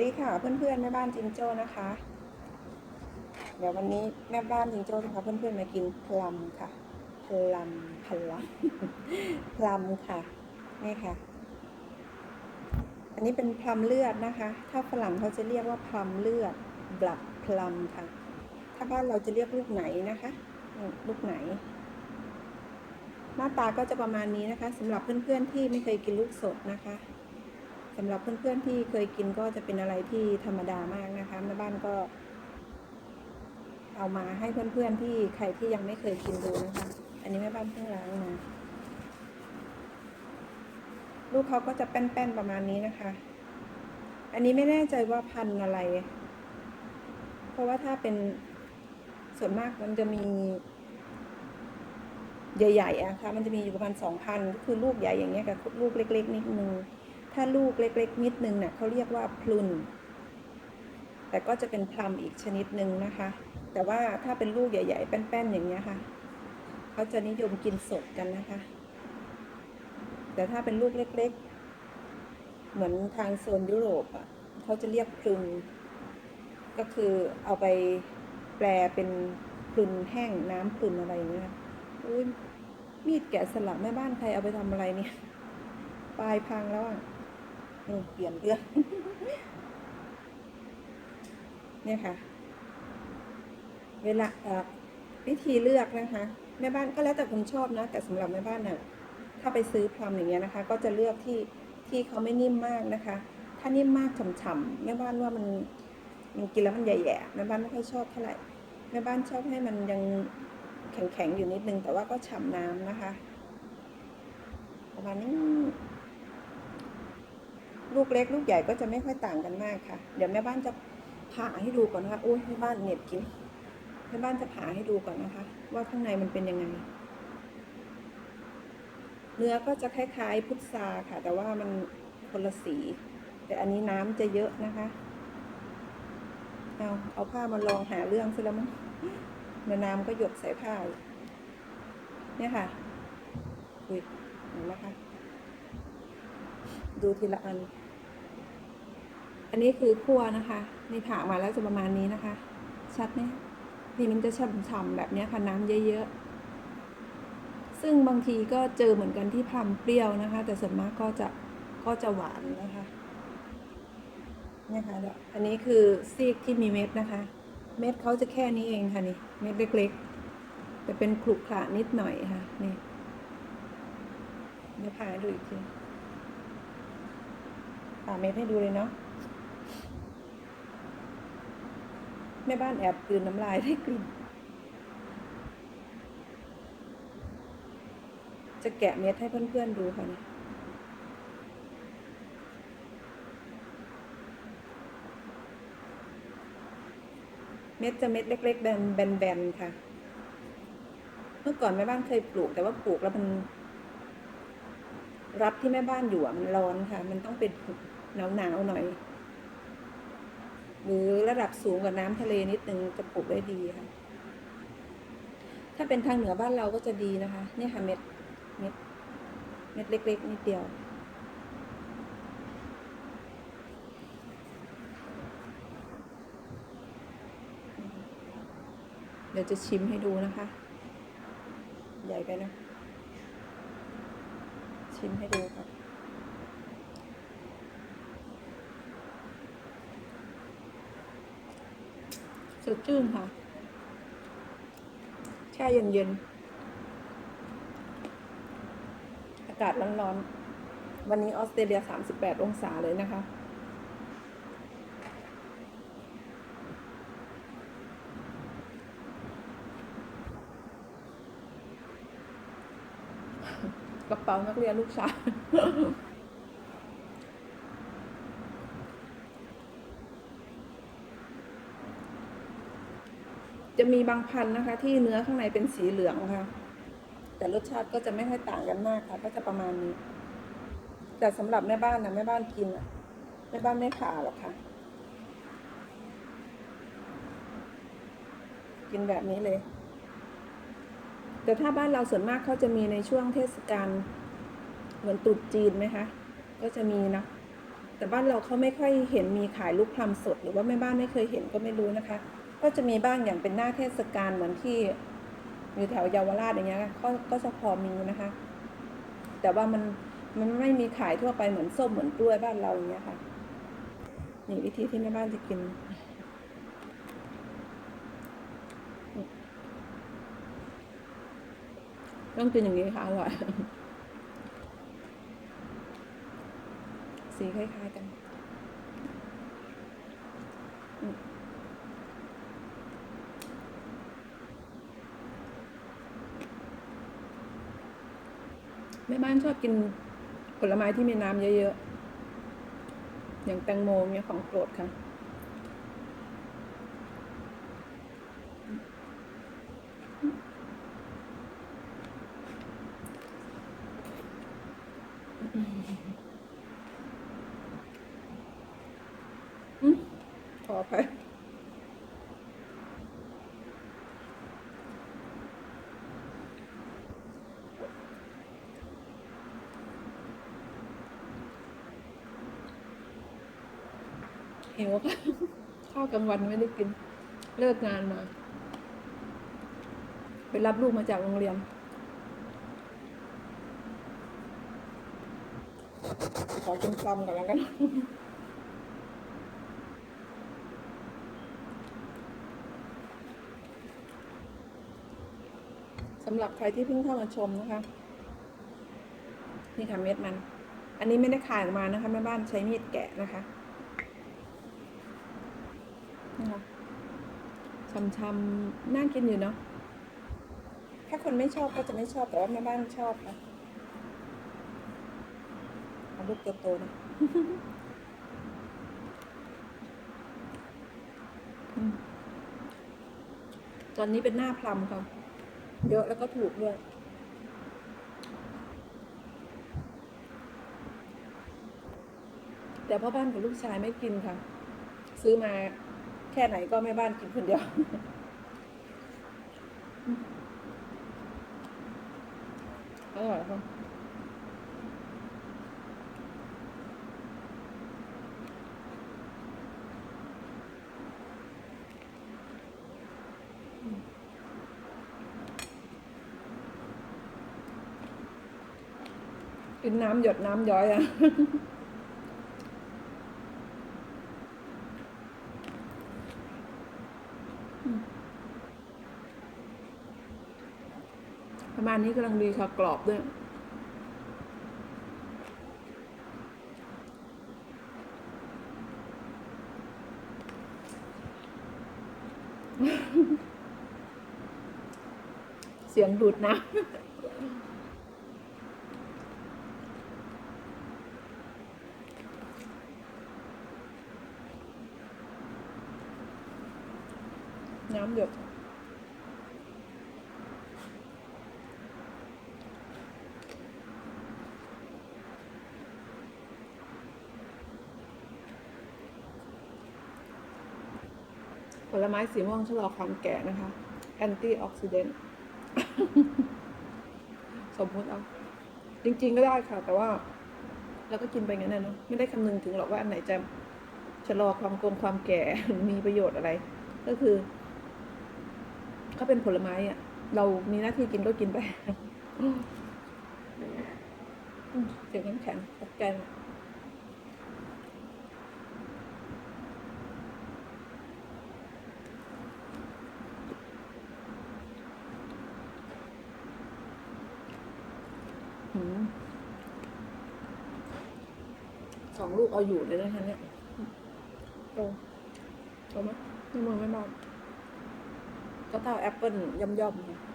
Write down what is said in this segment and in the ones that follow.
ดีค่ะเพื่อนๆแม่บ้านจิงโจ้นะคะ เดี๋ยววันนี้แม่บ้านจิงโจ้จะพาเพื่อนๆมากินพลัมค่ะพลัมพลัมพลัมค่ะนี่ค่ะ อันนี้เป็นพลัมเลือดนะคะ ถ้าฝรั่งเขาจะเรียกว่าพลัมเลือดบลัดพลัมค่ะ ถ้าบ้านเราจะเรียกลูกไหนนะคะลูกไหน หน้าตาก็จะประมาณนี้นะคะสำหรับเพื่อนๆที่ไม่เคยกินลูกสดนะคะ สำหรับเพื่อนๆที่เคยกินก็จะเป็นอะไรที่ธรรมดามากนะคะแม่บ้านก็ เอามาให้เพื่อนๆที่ใครที่ยังไม่เคยกินดูนะคะ อันนี้แม่บ้านเพิ่งล้างมาลูกเขาก็จะแป้นๆประมาณนี้นะคะ อันนี้ไม่แน่ใจว่าพันอะไร เพราะว่าถ้าเป็นส่วนมากมันจะมี ใหญ่ๆอะค่ะ มันจะมีอยู่ประมาณสองพันคือลูกใหญ่อย่างเงี้ยกับลูกเล็ก ๆ นิดนึง ถ้าลูกเล็ก ๆ นิดนึงเนี่ยเขาเรียกว่าพลุน แต่ก็จะเป็นพลัมอีกชนิดหนึ่งนะคะ แต่ว่าถ้าเป็นลูกใหญ่ ๆ แป้น ๆ อย่างเงี้ยค่ะ เขาจะนิยมกินสดกันนะคะ แต่ถ้าเป็นลูกเล็ก ๆ เหมือนทางโซนยุโรปอะเขาจะเรียกพลุน ก็คือเอาไปแปลเป็นพลุนแห้งน้ำพลุนอะไรอย่างเงี้ยอุ้ยมีดแกะสลักแม่บ้านใครเอาไปทำอะไรเนี่ย ปลายพังแล้วอะ เปลี่ยนเรื่องเนี่ยค่ะ เวลาวิธีเลือกนะคะ แม่บ้านก็แล้วแต่คนชอบนะ แต่สำหรับแม่บ้านน่ะ ถ้าไปซื้อพลัมอย่างเงี้ยนะคะ ก็จะเลือกที่ที่เขาไม่นิ่มมากนะคะ ถ้านิ่มมากฉ่ำๆแม่บ้านว่ามันมันกินแล้วมันแย่ๆแม่บ้านไม่ค่อยชอบเท่าไหร่แม่บ้านชอบให้มันยังแข็งๆอยู่นิดนึง แต่ว่าก็ฉ่ำน้ำนะคะ ประมาณนี้ ลูกเล็กลูกใหญ่ก็จะไม่ค่อยต่างกันมากค่ะ เดี๋ยวแม่บ้านจะผ่าให้ดูก่อนนะคะโอ้ยแม่บ้านเหน็บกินแม่บ้านจะผ่าให้ดูก่อนนะคะ ว่าข้างในมันเป็นยังไง เนื้อก็จะคล้ายๆ พุทราค่ะ แต่ว่ามันคนละสี แต่อันนี้น้ำจะเยอะนะคะเอาเอาผ้ามาลองหาเรื่องซะแล้วมั้งเนื้อน้ำก็หยดใส่ผ้าเนี่ยค่ะอุ้ยเห็นไหมคะดูทีละอัน อันนี้คือคั่วนะคะนี่ผ่ามาแล้วจะประมาณนี้นะคะ ชัดไหมนี่มันจะฉ่ำๆแบบนี้ค่ะน้ำเยอะๆ ซึ่งบางทีก็เจอเหมือนกันที่พลัมเปรี้ยวนะคะ แต่ส่วนมากก็จะก็จะหวานนะคะเนี่ยค่ะเดี๋ยวอันนี้คือซีกที่มีเม็ดนะคะ เม็ดเขาจะแค่นี้เองค่ะนี่เม็ดเล็กๆ แต่เป็นขรุขระนิดหน่อยค่ะนี่เดี๋ยวพาให้ดูอีกทีผ่าเม็ดให้ดูเลยเนาะ แม่บ้านแอบกลืนน้ำลายได้กลิ่น จะแกะเม็ดให้เพื่อนๆดูค่ะเนี่ยเม็ดจะเม็ดเล็ก ๆ แบนแบนๆค่ะ เมื่อก่อนแม่บ้านเคยปลูกแต่ว่าปลูกแล้วมัน รับที่แม่บ้านอยู่อะมันร้อนค่ะ มันต้องเป็นหนาวๆหน่อย หรือระดับสูงกว่าน้ำทะเลนิดนึงจะปลูกได้ดีค่ะ ถ้าเป็นทางเหนือบ้านเราก็จะดีนะคะ เนี่ยค่ะเม็ดเม็ดเม็ดเล็กๆนิดเดียว เดี๋ยวจะชิมให้ดูนะคะ ใหญ่ไปนะ ชิมให้ดูค่ะ ส ดชื่นค่ะ แช่เย็นๆอากาศร้อนๆ วันนี้ออสเตรเลีย 38 องศาเลยนะคะ กระเป๋านักเรียนลูกชาย จะมีบางพันธุ์นะคะ ที่เนื้อข้างในเป็นสีเหลืองค่ะ แต่รสชาติก็จะไม่ค่อยต่างกันมากค่ะ ก็จะประมาณนี้ แต่สำหรับแม่บ้านนะแม่บ้านกินอะแม่บ้านไม่ผ่าหรอกค่ะ กินแบบนี้เลย แต่ถ้าบ้านเราส่วนมากเขาจะมีในช่วงเทศกาลเหมือนตรุษจีนไหมคะ ก็จะมีนะ แต่บ้านเราเขาไม่ค่อยเห็นมีขายลูกพลัมสด หรือว่าแม่บ้านไม่เคยเห็นก็ไม่รู้นะคะ ก็จะมีบ้างอย่างเป็นหน้าเทศกาลเหมือนที่อยู่แถวเยาวราชอย่างเงี้ยก็ก็จะพอมีนะคะ แต่ว่ามันมันไม่มีขายทั่วไปเหมือนส้มเหมือนกล้วยบ้านเราอย่างเงี้ยค่ะ นี่วิธีที่แม่บ้านจะกินต้องกินอย่างนี้ค่ะอร่อยสีคล้ายๆกัน แม่บ้านชอบกินผลไม้ที่มีน้ำเยอะๆ อย่างแตงโมเนี่ยของโปรดค่ะ อืมขอไป หิวค่ะข้าวกลางวันไม่ได้กิน เลิกงานมา ไปรับลูกมาจากโรงเรียน ขอกินปลอมก่อนแล้วกันสำหรับใครที่เพิ่งเข้ามาชมนะคะ นี่ค่ะเม็ดมัน อันนี้ไม่ได้ขายออกมานะคะแม่บ้านใช้มีดแกะนะคะ ชำๆน่ากินอยู่เนาะถ้าคนไม่ชอบก็จะไม่ชอบแต่ว่าแม่บ้านชอบค่ะเอาลูกโตๆนะอืมตอนนี้เป็นหน้าพลัมค่ะเยอะแล้วก็ถูกด้วยแต่พ่อบ้านกับลูกชายไม่กินค่ะ ซื้อมา แค่ไหนก็แม่บ้านกินคนเดียวอร่อยค่ะกินน้ำหยดน้ำย้อยอะ ประมาณนี้กำลังดีค่ะกรอบด้วยเสียงดูดนะ น้ำหยด ผลไม้สีม่วงชะลอความแก่นะคะแอนตี้ออกซิเดนต์สมมติเอา จริง ๆ ก็ได้ค่ะ แต่ว่าเราก็กินไปงั้นนะเนาะไม่ได้คำนึงถึงหรอกว่าอันไหนจะชะลอความโกงความแก่หรือมีประโยชน์อะไร ก็คือเขาเป็นผลไม้อะเรามีหน้าที่กินก็กินไปเสียงน้ำแข็งตกใจหมด หืม สองลูกเอาอยู่เลยนะคะเนี่ยโตโตไหมไม่มองไม่มองก็เท่าแอปเปิลย่อมย่อมๆ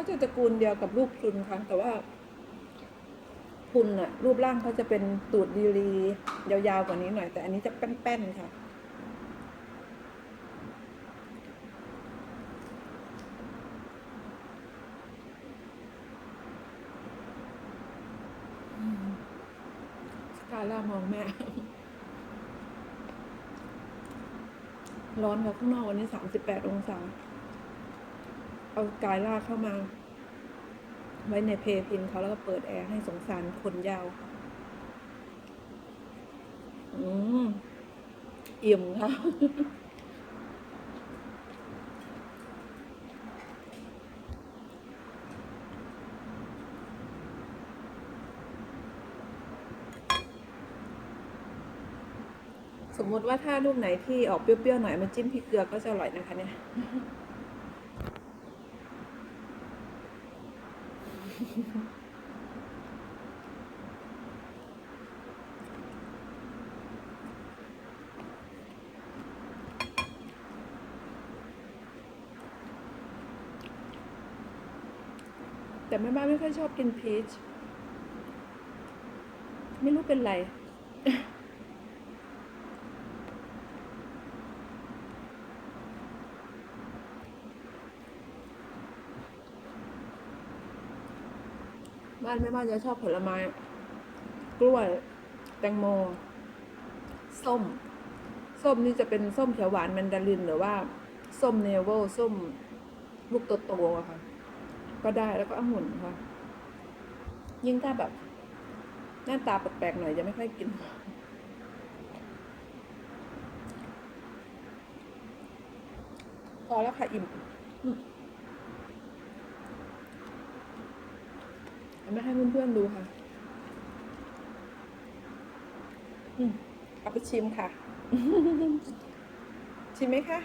เขาจะตระกูลเดียวกับลูกคุณค่ะแต่ว่าคุณอะรูปร่างเขาจะเป็นตูดดีรียาวๆกว่านี้หน่อย แต่อันนี้จะแป้นๆค่ะสกาล่ามองแม่ ร้อนกว่าข้างนอกวันนี้สามสิบแปดองศา เอากายล่าเข้ามา ไว้ในเพพินเขาแล้วก็เปิดแอร์ให้สงสารคนยาวอืมอิ่มค่ะสมมติว่าถ้าลูกไหนที่ออกเปรี้ยวๆหน่อยมาจิ้มพริกเกลือก็จะอร่อยนะคะเนี่ย แต่แม่บ้านไม่ค่อยชอบกินพีช ไม่รู้เป็นไร บ้านแม่บ้านจะชอบผลไม้ กล้วย แตงโม ส้ม ส้มนี่จะเป็นส้มเขียวหวานแมนดารินหรือว่า ส้มเนเวลส้มลูกโตๆอะค่ะ ก็ได้แล้วก็องุ่นค่ะ ยิ่งถ้าแบบ หน้าตาแปลกๆหน่อยจะไม่ค่อยกินพอแล้วค่ะอิ่มอืมเอา มาให้เพื่อนๆดูค่ะอืมเอาไปชิมค่ะ ชิมไหมคะ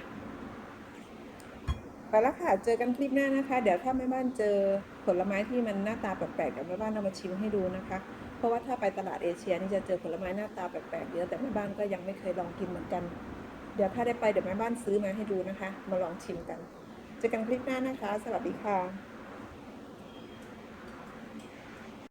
ไปแล้วค่ะ เจอกันคลิปหน้านะคะ เดี๋ยวถ้าแม่บ้านเจอผลไม้ที่มันหน้าตาแปลกๆเดี๋ยวแม่บ้านเอามาชิมให้ดูนะคะ เพราะว่าถ้าไปตลาดเอเชียนี่จะเจอผลไม้หน้าตาแปลกๆเยอะแต่แม่บ้านก็ยังไม่เคยลองกินเหมือนกัน เดี๋ยวถ้าได้ไปเดี๋ยวแม่บ้านซื้อมาให้ดูนะคะ มาลองชิมกัน เจอกันคลิปหน้านะคะ สวัสดีค่ะ